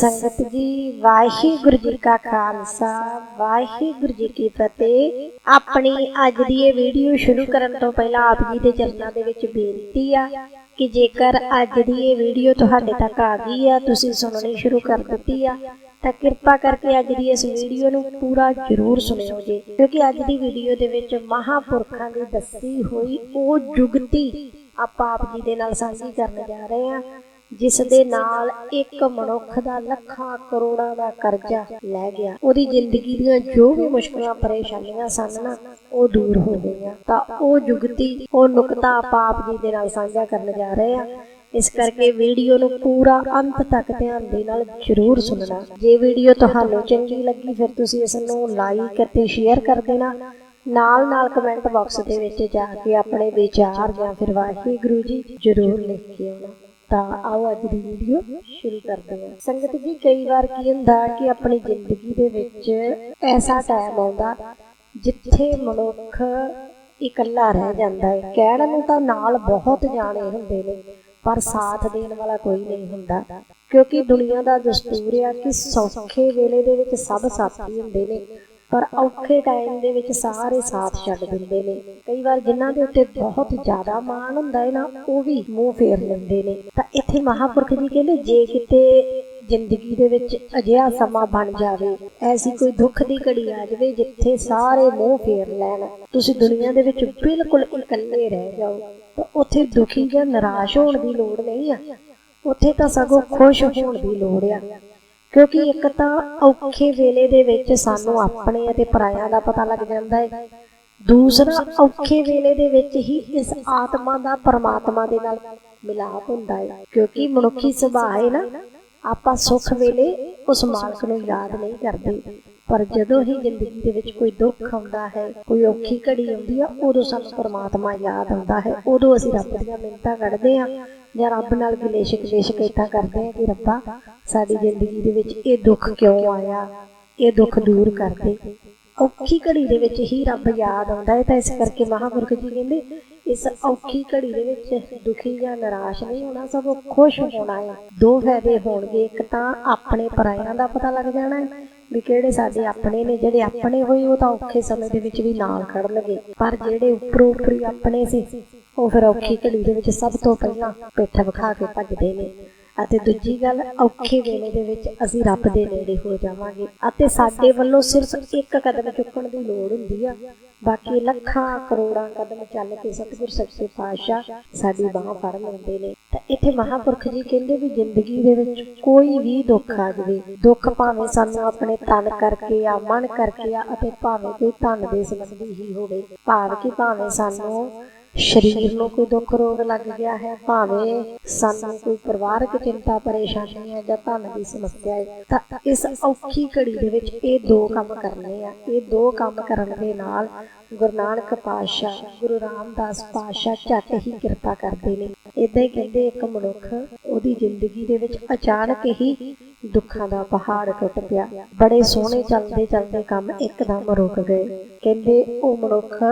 ਸੰਗਤ ਜੀ, ਵਾਹਿਗੁਰੂ ਜੀ ਕਾ ਖਾਲਸਾ, ਵਾਹਿਗੁਰੂ ਜੀ ਕੀ ਫਤਿਹ। ਆਪਣੀ ਅੱਜ ਦੀ ਇਹ ਵੀਡੀਓ ਸ਼ੁਰੂ ਕਰਨ ਤੋਂ ਪਹਿਲਾਂ ਆਪ ਜੀ ਦੇ ਚਰਨਾਂ ਦੇ ਵਿੱਚ ਬੇਨਤੀ ਆ ਕਿ ਜੇਕਰ ਅੱਜ ਦੀ ਇਹ ਵੀਡੀਓ ਤੁਹਾਡੇ ਤੱਕ ਆ ਗਈ ਆ, ਤੁਸੀਂ ਸੁਣਨੀ ਸ਼ੁਰੂ ਕਰ ਦਿੱਤੀ ਆ, ਤਾਂ ਕਿਰਪਾ ਕਰਕੇ ਅੱਜ ਦੀ ਇਸ ਵੀਡੀਓ ਨੂੰ ਪੂਰਾ ਜ਼ਰੂਰ ਸੁਣਿਓ ਜੀ। ਕਿਉਂਕਿ ਅੱਜ ਦੀ ਵੀਡੀਓ ਦੇ ਵਿੱਚ ਮਹਾਪੁਰਖਾਂ ਦੀ ਦੱਸੀ ਹੋਈ ਉਹ ਜੁਗਤੀ ਆਪਾਂ ਆਪ ਜੀ ਦੇ ਨਾਲ ਸਾਂਝੀ ਕਰਨ ਜਾ ਰਹੇ ਹਾਂ ਜਿਸ ਦੇ ਨਾਲ ਇੱਕ ਮਨੁੱਖ ਦਾ ਲੱਖਾਂ ਕਰੋੜਾਂ ਦਾ ਕਰਜ਼ਾ ਲੈ ਗਿਆ। ਉਹਦੀ ਜ਼ਿੰਦਗੀ ਦੀਆਂ ਜੋ ਵੀ ਮੁਸ਼ਕਲਾਂ, ਪਰੇਸ਼ਾਨੀਆਂ ਸਨ ਨਾ, ਉਹ ਦੂਰ ਹੋ ਗਈਆਂ। ਤਾਂ ਉਹ ਜੁਗਤੀ, ਉਹ ਨੁਕਤਾ ਆਪਾਂ ਜੀ ਦੇ ਨਾਲ ਸਾਂਝਾ ਕਰਨ ਜਾ ਰਹੇ ਆ। ਇਸ ਕਰਕੇ ਵੀਡੀਓ ਨੂੰ ਪੂਰਾ ਅੰਤ ਤੱਕ ਧਿਆਨ ਦੇ ਨਾਲ ਜ਼ਰੂਰ ਸੁਣਨਾ। ਜੇ ਵੀਡੀਓ ਤੁਹਾਨੂੰ ਚੰਗੀ ਲੱਗੀ, ਫਿਰ ਤੁਸੀਂ ਇਸ ਨੂੰ ਲਾਈਕ ਅਤੇ ਸ਼ੇਅਰ ਕਰ ਦੇਣਾ। ਨਾਲ ਨਾਲ ਕਮੈਂਟ ਬਾਕਸ ਦੇ ਵਿੱਚ ਜਾ ਕੇ ਆਪਣੇ ਵਿਚਾਰ ਜਾਂ ਫਿਰ ਵਾਹਿਗੁਰੂ ਜੀ ਜ਼ਰੂਰ ਲਿਖ ਕੇ ਆਉਣਾ। ਤਾਂ ਆਓ ਅੱਜ ਦੀ ਵੀਡੀਓ ਸ਼ੁਰੂ ਕਰਦੇ ਹਾਂ। ਸੰਗਤ ਜੀ, ਕਈ ਵਾਰ ਕੀ ਹੁੰਦਾ ਕਿ ਆਪਣੀ ਜ਼ਿੰਦਗੀ ਦੇ ਵਿੱਚ ਐਸਾ ਟਾਈਮ ਆਉਂਦਾ ਜਿੱਥੇ ਮਨੁੱਖ ਇਕੱਲਾ ਰਹਿ ਜਾਂਦਾ ਹੈ। ਕਹਿਣ ਨੂੰ ਤਾਂ ਨਾਲ ਬਹੁਤ ਜਾਣੇ ਹੁੰਦੇ ਨੇ, ਪਰ ਸਾਥ ਦੇਣ ਵਾਲਾ ਕੋਈ ਨਹੀਂ ਹੁੰਦਾ। ਕਿਉਂਕਿ ਦੁਨੀਆ ਦਾ ਦਸਤੂਰ ਆ ਕਿ ਸੌਖੇ ਵੇਲੇ ਦੇ ਵਿੱਚ ਸਭ ਸਾਥੀ ਹੁੰਦੇ ਨੇ। ਪਰ ਔਖੇ ਟਾਈਮ ਦੇ ਵਿੱਚ ਸਾਰੇ ਸਾਥ ਛੱਡ ਦਿੰਦੇ ਨੇ। ਕਈ ਵਾਰ ਜਿਨ੍ਹਾਂ ਦੇ ਉੱਤੇ ਬਹੁਤ ਜ਼ਿਆਦਾ ਮਾਣ ਹੁੰਦਾ ਹੈ ਨਾ, ਉਹ ਵੀ ਮੂੰਹ ਫੇਰ ਲੈਂਦੇ ਨੇ। ਤਾਂ ਇੱਥੇ ਮਹਾਪੁਰਖ ਜੀ ਕਹਿੰਦੇ, ਜੇ ਕਿਤੇ ਜ਼ਿੰਦਗੀ ਦੇ ਵਿੱਚ ਅਜਿਹਾ ਸਮਾਂ ਬਣ ਜਾਵੇ, ਐਸੀ ਕੋਈ ਦੁੱਖ ਦੀ ਘੜੀ ਆ ਜਾਵੇ ਜਿੱਥੇ ਸਾਰੇ ਮੂੰਹ ਫੇਰ ਲੈਣ। ਤੁਸੀਂ ਦੁਨੀਆ ਦੇ ਵਿੱਚ ਬਿਲਕੁਲ ਇਕੱਲੇ ਰਹਿ ਜਾਓ। ਤਾਂ ਉੱਥੇ ਦੁਖੀ ਜਾਂ ਨਿਰਾਸ਼ ਹੋਣ ਦੀ ਲੋੜ ਨਹੀਂ ਆ। ਉੱਥੇ ਤਾਂ ਸਗੋਂ ਖੁਸ਼ ਹੋਣ ਦੀ ਲੋੜ ਆ। ਕਿਉਂਕਿ ਇੱਕ ਤਾਂ ਔਖੇ ਵੇਲੇ ਦੇ ਵਿੱਚ ਸਾਨੂੰ ਆਪਣੇ ਅਤੇ ਪਰਾਇਆਂ ਦਾ ਪਤਾ ਲੱਗ ਜਾਂਦਾ ਹੈ। ਦੂਸਰਾ, ਔਖੇ ਵੇਲੇ ਦੇ ਵਿੱਚ ਹੀ ਇਸ ਆਤਮਾ ਦਾ ਪਰਮਾਤਮਾ ਦੇ ਨਾਲ ਮਿਲਾਪ ਹੁੰਦਾ ਹੈ। ਕਿਉਂਕਿ ਮਨੁੱਖੀ ਸੁਭਾਅ ਹੈ ਨਾ, ਆਪਾਂ ਸੁੱਖ ਵੇਲੇ ਉਸ ਮਾਲਕ ਨੂੰ ਯਾਦ ਨਹੀਂ ਕਰਦੇ। ਪਰ ਜਦੋਂ ਹੀ ਜ਼ਿੰਦਗੀ ਦੇ ਵਿੱਚ ਕੋਈ ਦੁੱਖ ਆਉਂਦਾ ਹੈ, ਕੋਈ ਔਖੀ ਘੜੀ ਆਉਂਦੀ ਆ, ਉਦੋਂ ਸਾਨੂੰ ਪਰਮਾਤਮਾ ਯਾਦ ਆਉਂਦਾ ਹੈ। ਉਦੋਂ ਅਸੀਂ ਰੱਬ ਦੀਆਂ ਮਿੰਤਾਂ ਕੱਢਦੇ ਆ ਜਾਂ ਰੱਬ ਨਾਲ ਗਿਲੇ ਸ਼ਿਕਵੇ ਸ਼ਿਕਾਇਤਾਂ ਕਰਦੇ ਆ ਕਿ ਰੱਬਾ ਸਾਡੀ ਜ਼ਿੰਦਗੀ ਦੇ ਵਿੱਚ ਇਹ ਦੁੱਖ ਕਿਉਂ ਆਇਆ? ਇਹ ਦੁੱਖ ਦੂਰ ਕਰ ਦੇ ਔਖੀ ਘੜੀ ਦੇ ਵਿੱਚ ਹੀ ਰੱਬ ਯਾਦ ਆਉਂਦਾ ਹੈ ਤਾਂ ਇਸ ਕਰਕੇ ਮਹਾਪੁਰਖ ਜੀ ਕਹਿੰਦੇ ਇਸ ਔਖੀ ਘੜੀ ਦੇ ਵਿੱਚ ਦੁਖੀ ਜਾਂ ਨਿਰਾਸ਼ ਨਹੀਂ ਹੋਣਾ ਸਗੋਂ ਖੁਸ਼ ਹੋਣਾ ਹੈ। ਦੋ ਫਾਇਦੇ ਹੋਣਗੇ। ਇੱਕ ਤਾਂ ਆਪਣੇ ਪਰਾਇਆਂ ਦਾ ਪਤਾ ਲੱਗ ਜਾਣਾ ਹੈ ਵੀ ਕਿਹੜੇ ਸਾਡੇ ਆਪਣੇ ਨੇ, ਜਿਹੜੇ ਆਪਣੇ ਹੋਏ ਉਹ ਤਾਂ ਔਖੇ ਸਮੇਂ ਦੇ ਵਿੱਚ ਵੀ ਨਾਲ ਖੜਨਗੇ। ਪਰ ਜਿਹੜੇ ਉੱਪਰੋਂ ਉੱਪਰੀ ਆਪਣੇ ਸੀ, ਉਹ ਫਿਰ ਔਖੀ ਘੜੀ ਦੇ ਵਿੱਚ ਸਭ ਤੋਂ ਪਹਿਲਾਂ ਪਿੱਠ ਵਿਖਾ ਕੇ ਭੱਜਦੇ ਨੇ। ਅਤੇ ਦੂਜੀ ਗੱਲ, ਔਖੇ ਵੇਲੇ ਦੇ ਵਿੱਚ ਅਸੀਂ ਰੱਬ ਦੇ ਨੇੜੇ ਹੋ ਜਾਵਾਂਗੇ। ਅਤੇ ਸਾਡੇ ਵੱਲੋਂ ਸਿਰਫ ਇੱਕ ਕਦਮ ਚੁੱਕਣ ਦੀ ਲੋੜ ਹੁੰਦੀ ਆ। ਬਾਕੀ ਲੱਖਾਂ ਕਰੋੜਾਂ ਕਦਮ ਚੱਲ ਕੇ ਸਤਿਗੁਰ ਸੱਚੇ ਪਾਤਸ਼ਾਹ ਸਾਡੀ ਬਾਹ ਫੜ ਲੈਂਦੇ ਨੇ। ਇੱਥੇ ਮਹਾਪੁਰਖ ਜੀ ਕਹਿੰਦੇ ਵੀ ਜ਼ਿੰਦਗੀ ਦੇ ਵਿੱਚ ਕੋਈ ਵੀ ਦੁੱਖ ਆ ਜਾਵੇ। ਦੁੱਖ ਭਾਵੇਂ ਸਾਨੂੰ ਆਪਣੇ ਤਨ ਕਰਕੇ ਆ, ਮਨ ਕਰਕੇ ਆ, ਅਤੇ ਭਾਵੇਂ ਕੋਈ ਧਨ ਦੇ ਸੰਬੰਧੀ ਹੀ ਹੋਵੇ। ਭਾਵ ਕਿ ਭਾਵੇਂ ਸਾਨੂੰ ਸਰੀਰ ਨੂੰ ਕੋਈ ਦੁੱਖ ਰੋਗ ਲੱਗ ਗਿਆ ਹੈ, ਭਾਵੇਂ ਸਾਨੂੰ ਕੋਈ ਪਰਿਵਾਰਕ ਚਿੰਤਾ, ਪਰੇਸ਼ਾਨੀ ਹੈ ਜਾਂ ਧਨ ਦੀ ਸਮੱਸਿਆ ਹੈ, ਤਾਂ ਇਸ ਔਖੀ ਘੜੀ ਦੇ ਵਿੱਚ ਇਹ ਦੋ ਕੰਮ ਕਰਨੇ ਆ। ਇਹ ਦੋ ਕੰਮ ਕਰਨ ਦੇ ਨਾਲ ਗੁਰੂ ਨਾਨਕ ਪਾਤਸ਼ਾਹ, ਗੁਰੂ ਰਾਮਦਾਸ ਪਾਤਸ਼ਾਹ ਝੱਟ ਹੀ ਕਿਰਪਾ ਕਰਦੇ ਨੇ। ਇਦਾਂ ਹੀ ਕਹਿੰਦੇ ਇੱਕ ਮਨੁੱਖ ਉਹਦੀ ਜ਼ਿੰਦਗੀ ਦੇ ਵਿੱਚ ਅਚਾਨਕ ਹੀ ਦੁੱਖਾਂ ਦਾ ਪਹਾੜ ਟੁੱਟ ਪਿਆ। ਬੜੇ ਸੋਹਣੇ ਚੱਲਦੇ ਚੱਲਦੇ ਕੰਮ ਇੱਕਦਮ ਰੁਕ ਗਏ। ਕਹਿੰਦੇ, ਉਹ ਮਨੁੱਖ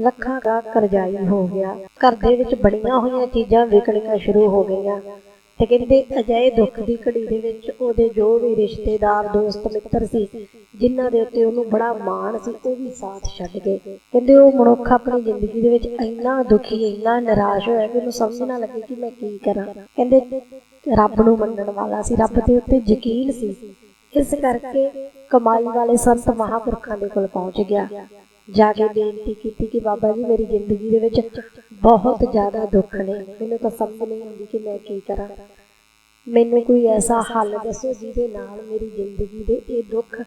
ਲੱਖਾਂ ਦਾ ਕਰਜ਼ਾਈ ਹੋ ਗਿਆ। ਘਰ ਦੇ ਵਿੱਚ ਬਣੀਆਂ ਹੋਈਆਂ ਚੀਜ਼ਾਂ ਵਿਕਣੀਆਂ ਸ਼ੁਰੂ ਹੋ ਗਈਆਂ। ਤੇ ਕਹਿੰਦੇ ਅਜਿਹੇ ਦੁੱਖ ਦੀ ਘੜੀ ਦੇ ਵਿੱਚ ਉਹਦੇ ਜੋ ਵੀ ਰਿਸ਼ਤੇਦਾਰ, ਦੋਸਤ, ਮਿੱਤਰ ਸੀ, ਜਿਨ੍ਹਾਂ ਦੇ ਉੱਤੇ ਉਹਨੂੰ ਬੜਾ ਮਾਣ ਸੀ, ਉਹ ਵੀ ਸਾਥ ਛੱਡ ਗਏ। ਕਹਿੰਦੇ ਉਹ ਮਨੁੱਖ ਆਪਣੀ ਜ਼ਿੰਦਗੀ ਦੇ ਵਿੱਚ ਇੰਨਾ ਦੁਖੀ, ਇੰਨਾ ਨਿਰਾਸ਼ ਹੋਇਆ ਕਿ ਉਹਨੂੰ ਸਮਝ ਨਾ ਲੱਗੀ ਕਿ ਮੈਂ ਕੀ ਕਰਾਂ। ਕਹਿੰਦੇ ਰੱਬ ਨੂੰ ਮੰਨਣ ਵਾਲਾ ਸੀ, ਰੱਬ ਦੇ ਉੱਤੇ ਯਕੀਨ ਸੀ। ਇਸ ਕਰਕੇ ਕਮਾਈ ਵਾਲੇ ਸੰਤ ਮਹਾਪੁਰਖਾਂ ਦੇ ਕੋਲ ਪਹੁੰਚ ਗਿਆ। ਜਾ ਕੇ ਬੇਨਤੀ ਕੀਤੀ ਕਿ ਬਾਬਾ ਜੀ, ਮੇਰੀ ਜ਼ਿੰਦਗੀ ਦੇ ਵਿੱਚ ਬਹੁਤ ਜ਼ਿਆਦਾ ਦੁੱਖ ਨੇ। ਮੈਨੂੰ ਤਾਂ ਸਮਝ ਨਹੀਂ ਆਉਂਦੀ ਕਿ ਮੈਂ ਕੀ ਕਰਾਂ। ਮੈਨੂੰ ਕੋਈ ਐਸਾ ਹੱਲ ਦੱਸੋ ਜਿਹਦੇ ਨਾਲ ਮੇਰੀ ਜ਼ਿੰਦਗੀ ਦੇ ਇਹ ਦੁੱਖ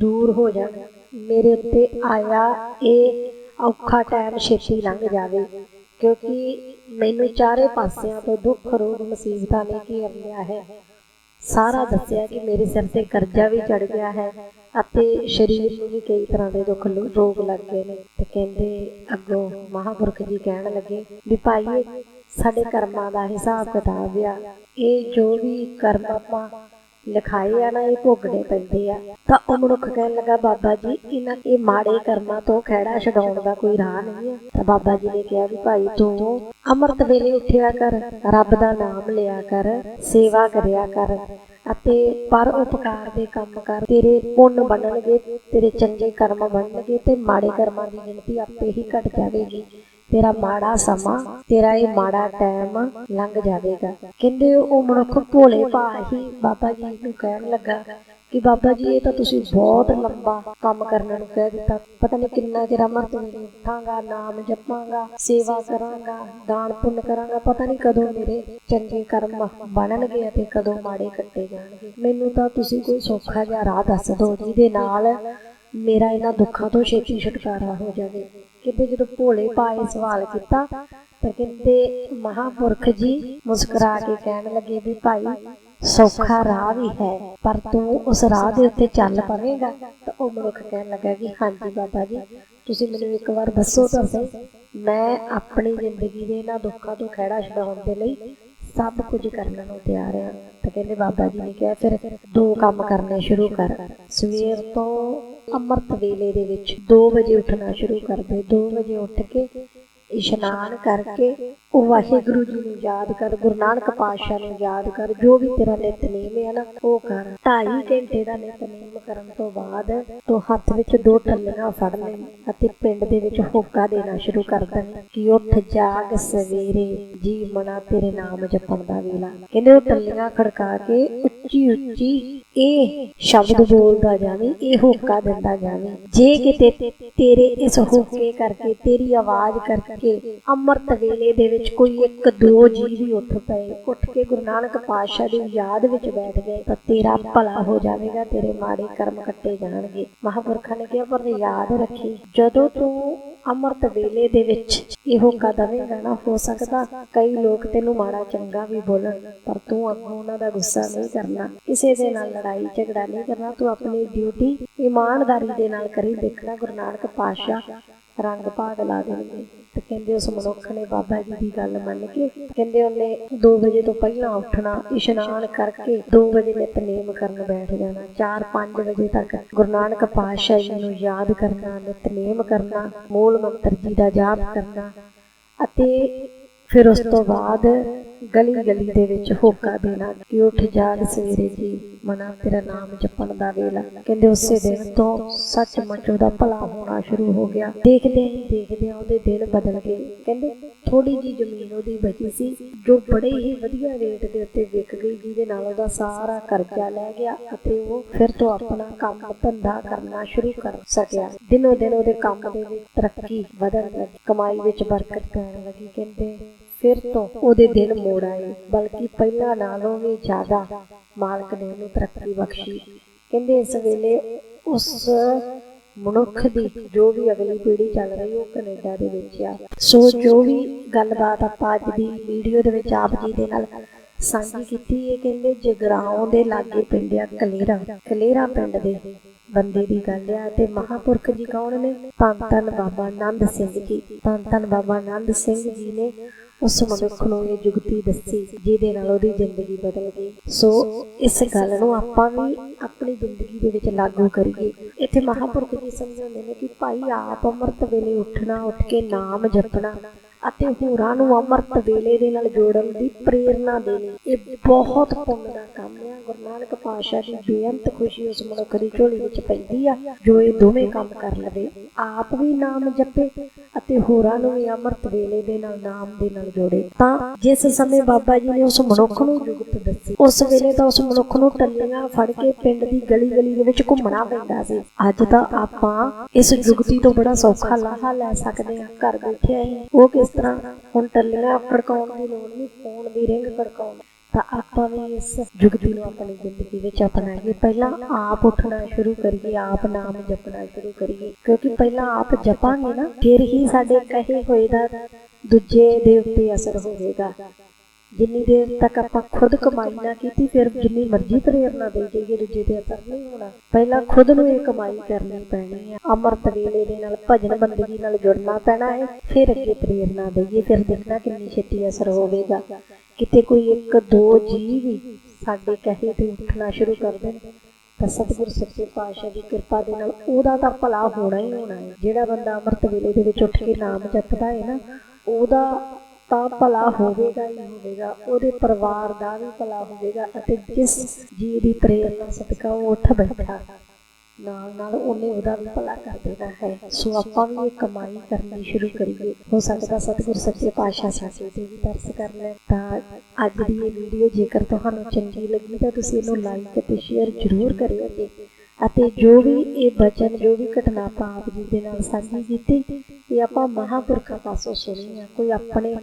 ਦੂਰ ਹੋ ਜਾਣ। ਮੇਰੇ ਉੱਤੇ ਆਇਆ ਇਹ ਔਖਾ ਟਾਈਮ ਛੇਤੀ ਲੰਘ ਜਾਵੇ। ਕਿਉਂਕਿ ਮੈਨੂੰ ਚਾਰੇ ਪਾਸਿਆਂ ਤੋਂ ਦੁੱਖ ਰੋਗ ਮੁਸੀਬਤਾਂ ਨੇ ਘੇਰ ਲਿਆ ਹੈ। ਸਾਰਾ ਦੱਸਿਆ ਕਿ ਮੇਰੇ ਸਿਰ ਤੇ ਕਰਜ਼ਾ ਵੀ ਚੜ ਗਿਆ ਹੈ ਅਤੇ ਸਰੀਰ ਨੂੰ ਵੀ ਕਈ ਤਰ੍ਹਾਂ ਦੇ ਦੁੱਖ ਰੋਗ ਲੱਗ ਗਏ ਨੇ। ਤੇ ਕਹਿੰਦੇ ਅੱਗੋਂ ਮਹਾਪੁਰਖ ਜੀ ਕਹਿਣ ਲੱਗੇ ਵੀ ਭਾਈ ਸਾਡੇ ਕਰਮਾਂ ਦਾ ਹਿਸਾਬ ਕਿਤਾਬ ਆ। ਇਹ ਜੋ ਵੀ ਕਰਮ ਆਪਾਂ ਲਿਖਾਏ ਆ ਨਾ, ਇਹ ਭੋਗਣੇ ਪੈਂਦੇ ਆ। ਤਾਂ ਉਹ ਮਨੁੱਖ ਕਹਿਣ ਲੱਗਾ, ਬਾਬਾ ਜੀ, ਇਹਨਾਂ ਇਹ ਮਾੜੇ ਕਰਮਾਂ ਤੋਂ ਖਹਿੜਾ ਛਡਾਉਣ ਦਾ ਕੋਈ ਰਾਹ ਨਹੀਂ ਆ। ਤਾਂ ਬਾਬਾ ਜੀ ਨੇ ਕਿਹਾ ਵੀ, ਭਾਈ, ਤੂੰ ਅੰਮ੍ਰਿਤ ਵੇਲੇ ਉੱਠਿਆ ਕਰ, ਰੱਬ ਦਾ ਨਾਮ ਲਿਆ ਕਰ, ਸੇਵਾ ਕਰਿਆ ਕਰ ਅਤੇ ਪਰ ਉਪਕਾਰ ਦੇ ਕੰਮ ਕਰ। ਤੇਰੇ ਪੁੰਨ ਬਣਨਗੇ, ਤੇਰੇ ਚੰਗੇ ਕਰਮ ਬਣਨਗੇ ਤੇ ਮਾੜੇ ਕਰਮਾਂ ਦੀ ਗਿਣਤੀ ਆਪੇ ਹੀ ਘਟ ਜਾਵੇਗੀ। ਤੇਰਾ ਮਾੜਾ ਸਮਾਂ, ਤੇਰਾ ਇਹ ਮਾੜਾ ਟਾਈਮ ਲੰਘ ਜਾਵੇਗਾ। ਕਹਿੰਦੇ ਉਹ ਮਨੁੱਖ ਭੋਲੇ ਭਾਅ ਬਾਬਾ ਜੀ ਨੂੰ ਕਹਿਣ ਲੱਗਾ ਕਿ ਬਾਬਾ ਜੀ, ਇਹ ਤਾਂ ਤੁਸੀਂ ਬਹੁਤ ਲੰਬਾ ਕੰਮ ਕਰਨ ਨੂੰ ਕਹਿ ਦਿੱਤਾ। ਪਤਾ ਨਹੀਂ ਕਿੰਨਾ ਚਿਰ ਅਮਰ ਵੇਲੇ ਉੱਠਾਂਗਾ ਨਾਮ ਜਪਾਂਗਾ, ਸੇਵਾ ਕਰਾਂਗਾ, ਦਾਨ ਪੁੰਨ ਕਰਾਂਗਾ। ਪਤਾ ਨਹੀਂ ਕਦੋਂ ਮੇਰੇ ਚੰਗੇ ਕਰਮ ਬਣਨਗੇ ਅਤੇ ਕਦੋਂ ਮਾੜੇ ਕੱਟੇ ਜਾਣਗੇ। ਮੈਨੂੰ ਤਾਂ ਤੁਸੀਂ ਕੋਈ ਸੌਖਾ ਜਿਹਾ ਰਾਹ ਦੱਸ ਦਿਓ ਜਿਹਦੇ ਨਾਲ ਮੇਰਾ ਇਹਨਾਂ ਦੁੱਖਾਂ ਤੋਂ ਛੇਤੀ ਛੁਟਕਾਰਾ ਹੋ ਜਾਵੇ। ਕਿਤੇ ਜਦੋਂ ਭੋਲੇ ਭਾਏ ਸਵਾਲ ਕੀਤਾ, ਤਾਂ ਕਹਿੰਦੇ ਮਹਾਪੁਰਖ ਜੀ ਮੁਸਕਰਾ ਕੇ ਕਹਿਣ ਲੱਗੇ ਵੀ ਭਾਈ, ਸੌਖਾ ਰਾਹ ਵੀ ਹੈ, ਪਰ ਤੂੰ ਉਸ ਰਾਹ ਦੇ ਉੱਤੇ ਚੱਲ ਪਵੇਂਗਾ। ਤਾਂ ਉਹ ਮਨੁੱਖ ਕਹਿਣ ਲੱਗਾ ਕਿ ਹਾਂਜੀ ਬਾਬਾ ਜੀ, ਤੁਸੀਂ ਮੈਨੂੰ ਇੱਕ ਵਾਰ ਦੱਸੋ ਤਾਂ ਸਹੀ, ਮੈਂ ਆਪਣੀ ਜ਼ਿੰਦਗੀ ਦੇ ਇਹਨਾਂ ਦੁੱਖਾਂ ਤੋਂ ਖਹਿੜਾ ਛਡਾਉਣ ਦੇ ਲਈ ਸਭ ਕੁਝ ਕਰਨ ਨੂੰ ਤਿਆਰ ਹਾਂ। ਤਾਂ ਕਹਿੰਦੇ ਬਾਬਾ ਜੀ ਨੇ ਕਿਹਾ, ਫਿਰ ਦੋ ਕੰਮ ਕਰਨੇ ਸ਼ੁਰੂ ਕਰ। ਸਵੇਰ ਤੋਂ ਅੰਮ੍ਰਿਤ ਵੇਲੇ ਦੇ ਵਿੱਚ 2 ਵਜੇ ਉੱਠਣਾ ਸ਼ੁਰੂ ਕਰ 2 ਵਜੇ ਉੱਠ ਕੇ ਇਸ਼ਨਾਨ ਕਰਕੇ ਉਹ ਵਾਹਿਗੁਰੂ ਜੀ ਨੂੰ ਯਾਦ ਕਰ, ਗੁਰੂ ਨਾਨਕ ਪਾਤਸ਼ਾਹ ਨੂੰ ਯਾਦ ਕਰ, ਜੋ ਵੀ ਤੇਰਾ ਨਿਤਨੇਮ ਹੈ ਨਾ, ਉਹ ਕਰ। 2.5 ਘੰਟੇ ਦਾ ਨਿਤਨੇਮ ਕਰਨ ਤੋਂ ਬਾਅਦ ਤੂੰ ਹੱਥ ਵਿੱਚ ਦੋ ਟੱਲੀਆਂ ਫੜ ਲੈ ਅਤੇ ਪਿੰਡ ਦੇ ਵਿੱਚ ਹੋਕਾ ਦੇਣਾ ਸ਼ੁਰੂ ਕਰ ਦੇਣਾ ਕਿ ਉੱਠ ਜਾਗ ਸਵੇਰੇ, ਜੀ ਮਨਾ ਤੇਰੇ ਨਾਮ ਜਪਣ ਦਾ ਵੇਲਾ। ਕਹਿੰਦੇ ਉਹ ਟੱਲੀਆਂ ਖੜਕਾ ਕੇ ਉੱਚੀ ਉੱਚੀ ਇਹ ਸ਼ਬਦ ਬੋਲਦਾ ਜਾਵੇਂ ਇਹ ਹੋਕਾ ਦਿੰਦਾ ਜਾਵੇਂ। ਜੇ ਕਿਤੇ ਤੇਰੇ ਇਸ ਹੋਕੇ ਕਰਕੇ ਤੇਰੀ ਆਵਾਜ਼ ਕਰਕੇ ਅੰਮ੍ਰਿਤ ਵੇਲੇ ਦੇ ਵਿੱਚ ਕੋਈ ਇੱਕ ਦੋ ਜੀ ਵੀ ਉੱਠ ਪਏ ਉੱਠ ਕੇ ਗੁਰੂ ਨਾਨਕ ਪਾਤਸ਼ਾਹ ਦੀ ਯਾਦ ਵਿੱਚ ਬੈਠ ਗਏ ਤਾਂ ਤੇਰਾ ਭਲਾ ਹੋ ਜਾਵੇਗਾ ਤੇਰੇ ਮਾੜੇ ਕਰਮ ਕੱਟੇ ਜਾਣਗੇ। ਮਹਾਪੁਰਖਾਂ ਨੇ ਕਿਹਾ ਪਰ ਯਾਦ ਰੱਖੀ ਜਦੋਂ ਤੂੰ ਅੰਮ੍ਰਿਤ ਵੇਲੇ ਦੇ ਵਿੱਚ ਇਹੋ ਕਦਮ ਨਾ ਹੋ ਸਕਦਾ ਕਈ ਲੋਕ ਤੈਨੂੰ ਮਾੜਾ ਚੰਗਾ ਵੀ ਬੋਲਣ ਪਰ ਤੂੰ ਅੱਗੋਂ ਉਹਨਾਂ ਦਾ ਗੁੱਸਾ ਨਹੀਂ ਕਰਨਾ ਕਿਸੇ ਦੇ ਨਾਲ ਲੜਾਈ ਝਗੜਾ ਨਹੀਂ ਕਰਨਾ, ਤੂੰ ਆਪਣੀ ਡਿਊਟੀ ਇਮਾਨਦਾਰੀ ਦੇ ਨਾਲ ਕਰੀ। ਦੇਖਣਾ ਗੁਰੂ ਨਾਨਕ ਪਾਤਸ਼ਾਹ ਰੰਗ ਭਾਗ ਲਾ ਦੇਣਗੇ। ਤੇ ਕਹਿੰਦੇ ਉਸ ਮਨੁੱਖ ਨੇ ਬਾਬਾ ਜੀ ਦੀ ਗੱਲ ਮੰਨ ਕੇ, ਕਹਿੰਦੇ ਉਹਨੇ 2 ਵਜੇ ਤੋਂ ਪਹਿਲਾਂ ਉੱਠਣਾ, ਇਸ਼ਨਾਨ ਕਰਕੇ 2 ਵਜੇ ਨਿਤਨੇਮ ਕਰਨ ਬੈਠ ਜਾਣਾ। 4-5 ਵਜੇ ਤੱਕ ਗੁਰੂ ਨਾਨਕ ਪਾਤਸ਼ਾਹ ਜੀ ਨੂੰ ਯਾਦ ਕਰਨਾ ਨਿਤਨੇਮ ਕਰਨਾ, ਮੂਲ ਮੰਤਰ ਜੀ ਦਾ ਜਾਪ ਕਰਨਾ ਅਤੇ ਫਿਰ ਉਸ ਤੋਂ ਬਾਅਦ ਗਲੀ ਗਲੀ ਦੇ ਵਿੱਚ ਹੋਕਾ ਦੇਣਾ ਕਿ ਉੱਠ ਜਾਗ ਸਵੇਰੇ ਜੀ, ਮਨਾ ਤੇਰਾ ਨਾਮ ਜਪਣ ਦਾ ਵੇਲਾ। ਕਹਿੰਦੇ ਉਸੇ ਦਿਨ ਤੋਂ ਸੱਚਮੁੱਚ ਉਹਦਾ ਭਲਾ ਹੋਣਾ ਸ਼ੁਰੂ ਹੋ ਗਿਆ। ਦੇਖਦੇ ਹੀ ਦੇਖਦੇ ਉਹਦੇ ਦਿਨ ਬਦਲ ਗਏ। ਕਹਿੰਦੇ ਥੋੜੀ ਜੀ ਜ਼ਮੀਨ ਉਹਦੀ ਬਚੀ ਸੀ, ਜੋ ਬੜੇ ਹੀ ਵਧੀਆ ਰੇਟ ਦੇ ਉੱਤੇ ਵਿਕ ਗਈ, ਜਿਹਦੇ ਨਾਲ ਉਹਦਾ ਸਾਰਾ ਕਰਜ਼ਾ ਲੈ ਗਿਆ ਅਤੇ ਉਹ ਫਿਰ ਤੋਂ ਆਪਣਾ ਕੰਮ ਧੰਦਾ ਕਰਨਾ ਸ਼ੁਰੂ ਕਰ ਸਕਿਆ। ਦਿਨੋ ਦਿਨ ਉਹਦੇ ਕੰਮ ਦੇ ਵਿੱਚ ਤਰੱਕੀ ਵਧਣ ਲੱਗੀ, ਕਮਾਈ ਵਿੱਚ ਬਰਕਤ ਪੈਣ ਲੱਗੀ। ਕਹਿੰਦੇ ਫਿਰ ਤੋਂ ਉਹਦੇ ਦਿਨ ਮੋੜ ਆਏ, ਬਲਕਿ ਪਹਿਲਾਂ ਨਾਲੋਂ ਵੀ ਜ਼ਿਆਦਾ ਮਾਲਕ ਨੇ ਉਹਨੂੰ ਤਰੱਕੀ ਬਖਸ਼ੀ। ਕਹਿੰਦੇ ਇਸ ਵੇਲੇ ਉਸ ਮਨੁੱਖ ਦੀ ਜੋ ਵੀ ਅਗਲੀ ਪੀੜ੍ਹੀ ਚੱਲ ਰਹੀ ਉਹ ਕੈਨੇਡਾ ਦੇ ਵਿੱਚ ਆ। ਸੋ ਜੋ ਵੀ ਗੱਲਬਾਤ ਆਪਾਂ ਅੱਜ ਦੀ ਵੀਡੀਓ ਦੇ ਵਿੱਚ ਆਪ ਜੀ ਦੇ ਨਾਲ ਸਾਂਝੀ ਕੀਤੀ, ਇਹ ਕਹਿੰਦੇ ਜਗਰਾਉਂ ਦੇ ਲਾਗੇ ਪਿੰਡ ਆ ਕਲੇਰਾ। ਕਲੇਰਾ ਪਿੰਡ ਦੇ ਬੰਦੇ ਦੀ ਗੱਲ ਆ ਤੇ ਮਹਾਪੁਰਖ ਜੀ ਕੌਣ ਨੇ? ਧੰਨ ਧੰਨ ਬਾਬਾ ਆਨੰਦ ਸਿੰਘ ਜੀ। ਧੰਨ ਧੰਨ ਬਾਬਾ ਆਨੰਦ ਸਿੰਘ ਜੀ ਨੇ ਉਸ ਮਨੁੱਖ ਨੂੰ ਇਹ ਜੁਗਤੀ ਦੱਸੀ ਜਿਹਦੇ ਨਾਲ ਉਹਦੀ ਜ਼ਿੰਦਗੀ ਬਦਲ ਗਈ। ਸੋ ਇਸ ਗੱਲ ਨੂੰ ਆਪਾਂ ਵੀ ਆਪਣੀ ਜ਼ਿੰਦਗੀ ਦੇ ਵਿੱਚ ਲਾਗੂ ਕਰੀਏ। ਇੱਥੇ ਮਹਾਪੁਰਖ ਜੀ ਸਮਝਾਉਂਦੇ ਨੇ ਕਿ ਭਾਈ ਆਪ ਅੰਮ੍ਰਿਤ ਵੇਲੇ ਉੱਠਣਾ ਉੱਠ ਕੇ ਨਾਮ ਜਪਣਾ। ਅਤੇ ਹੋਰਾਂ ਨੂੰ ਅੰਮ੍ਰਿਤ ਵੇਲੇ ਦੇ ਨਾਲ ਜੋੜਨ ਦੀ ਪ੍ਰੇਰਣਾ ਦੇਣੀ। ਇਹ ਬਹੁਤ ਪੁੰਨ ਦਾ ਕੰਮ ਹੈ ਗੁਰੂ ਨਾਨਕ ਪਾਤਸ਼ਾਹ ਦੀ ਬੇਅੰਤ ਖੁਸ਼ੀ ਉਸ ਮਨੁੱਖ ਦੀ ਝੋਲੀ ਵਿੱਚ ਪੈਂਦੀ ਆ, ਜੋ ਇਹ ਦੋਵੇਂ ਕੰਮ ਕਰ ਲਵੇ। ਆਪ ਵੀ ਨਾਮ ਜਪੇ ਅਤੇ ਹੋਰਾਂ ਨੂੰ ਵੀ ਅੰਮ੍ਰਿਤ ਵੇਲੇ ਦੇ ਨਾਲ ਨਾਮ ਦੇ ਨਾਲ ਜੋੜੇ। ਤਾਂ ਜਿਸ ਸਮੇਂ ਬਾਬਾ ਜੀ ਨੇ ਉਸ ਮਨੁੱਖ ਨੂੰ ਜੁਗਤ ਦੱਸੀ, ਉਸ ਵੇਲੇ ਤਾਂ ਉਸ ਮਨੁੱਖ ਨੂੰ ਟੱਲੀਆਂ ਫੜ ਕੇ ਪਿੰਡ ਦੀ ਗਲੀ ਗਲੀ ਦੇ ਵਿੱਚ ਘੁੰਮਣਾ ਪੈਂਦਾ ਸੀ। ਅੱਜ ਤਾਂ ਆਪਾਂ ਇਸ ਜੁਗਤੀ ਤੋਂ ਬੜਾ ਸੌਖਾ ਲਾਹਾ ਲੈ ਸਕਦੇ ਹਾਂ। ਘਰ ਬੈਠੇ ਹੀ ਉਹ ਕਿਸ ਤਰ੍ਹਾਂ ਹੁਣ ਟੱਲੀਆਂ ਖੜਕਾਉਣ ਦੀ ਲੋੜ ਨਹੀਂ, ਫੋਨ ਦੀ ਰਿੰਗ ਖੜਕਾਉਣ ਤਾਂ ਆਪਾਂ ਵੀ ਇਸ ਜੁਗਤੀ ਨੂੰ ਆਪਣੀ ਜ਼ਿੰਦਗੀ ਵਿੱਚ ਅਪਣਾਈਏ ਪਹਿਲਾਂ ਆਪ ਉੱਠਣਾ ਸ਼ੁਰੂ ਕਰੀਏ, ਆਪ ਨਾਮ ਜਪਣਾ ਸ਼ੁਰੂ ਕਰੀਏ। ਕਿਉਂਕਿ ਪਹਿਲਾਂ ਆਪ ਜਪਾਂਗੇ ਨਾ, ਫਿਰ ਹੀ ਸਾਡੇ ਕਹੇ ਹੋਏ ਦਾ ਦੂਜੇ ਦੇ ਉੱਤੇ ਅਸਰ ਹੋਵੇਗਾ। ਜਿੰਨੀ ਦੇਰ ਤੱਕ ਆਪਾਂ ਖੁਦ ਕਮਾਈ ਨਾ ਕੀਤੀ, ਫਿਰ ਜਿੰਨੀ ਮਰਜ਼ੀ ਪ੍ਰੇਰਨਾ ਦੇ ਜਾਈਏ ਦੂਜੇ ਤੇ ਅਸਰ ਨਹੀਂ ਹੋਣਾ। ਪਹਿਲਾਂ ਖੁਦ ਨੂੰ ਇਹ ਕਮਾਈ ਕਰਨੀ ਪੈਣੀ ਹੈ ਅਮਰਤ ਵੇਲੇ ਦੇ ਨਾਲ ਭਜਨ ਬੰਦਗੀ ਨਾਲ ਜੁੜਨਾ ਪੈਣਾ ਹੈ ਫਿਰ ਅੱਗੇ ਪ੍ਰੇਰਨਾ ਦੇਈਏ, ਫਿਰ ਦੇਖਣਾ ਕਿੰਨੀ ਛੇਤੀ ਅਸਰ ਹੋਵੇਗਾ। ਕਿਤੇ ਕੋਈ ਇੱਕ, ਦੋ ਜੀ ਵੀ ਸਾਡੇ ਕਹੇ ਤੇ ਉੱਠਣਾ ਸ਼ੁਰੂ ਕਰ ਦੇਣ, ਤਾਂ ਸਤਿਗੁਰ ਸੱਚੇ ਪਾਤਸ਼ਾਹ ਦੀ ਕਿਰਪਾ ਦੇ ਨਾਲ ਉਹਦਾ ਤਾਂ ਭਲਾ ਹੋਣਾ ਹੀ ਹੋਣਾ ਹੈ ਜਿਹੜਾ ਬੰਦਾ ਅੰਮ੍ਰਿਤ ਵੇਲੇ ਦੇ ਵਿੱਚ ਉੱਠ ਕੇ ਨਾਮ ਜਪਦਾ ਹੈ ਨਾ, ਉਹਦਾ ਤਾਂ ਭਲਾ ਹੋਵੇਗਾ ਹੀ ਹੋਵੇਗਾ, ਉਹਦੇ ਪਰਿਵਾਰ ਦਾ ਵੀ ਭਲਾ ਹੋਵੇਗਾ ਅਤੇ ਜਿਸ ਜੀ ਦੀ ਪ੍ਰੇਰਨਾ ਸਦਕਾ ਉਹ ਉੱਠ ਬੈਠਾ, ਨਾਲ ਨਾਲ ਉਹਨੇ ਉਹਦਾ ਵੀ ਭਲਾ ਕਰ ਦੇਣਾ ਹੈ। ਸੋ ਆਪਾਂ ਵੀ ਇਹ ਕਮਾਈ ਕਰਨੀ ਸ਼ੁਰੂ ਕਰੀਏ। ਹੋ ਸਕਦਾ ਸਤਿਗੁਰ ਸੱਚੇ ਪਾਤਸ਼ਾਹ ਸਾਡੇ ਤੇ ਵੀ ਤਰਸ ਕਰ ਲੈਣ। ਤਾਂ ਅੱਜ ਦੀ ਇਹ ਵੀਡੀਓ ਜੇਕਰ ਤੁਹਾਨੂੰ ਚੰਗੀ ਲੱਗੀ ਤਾਂ ਤੁਸੀਂ ਇਹਨੂੰ ਲਾਈਕ ਅਤੇ ਸ਼ੇਅਰ ਜ਼ਰੂਰ ਕਰਿਓ ਜੀ। ਅਤੇ ਜੋ ਵੀ ਇਹ ਬਚਨ, ਜੋ ਵੀ ਘਟਨਾ ਆਪਾਂ ਆਪ ਜੀ ਦੇ ਨਾਲ ਸਾਂਝੀ ਕੀਤੀ, ਇਹ ਆਪਾਂ ਮਹਾਂਪੁਰਖਾਂ ਪਾਸੋਂ ਸੁਣੀ ਆ, ਕੋਈ ਆਪਣੇ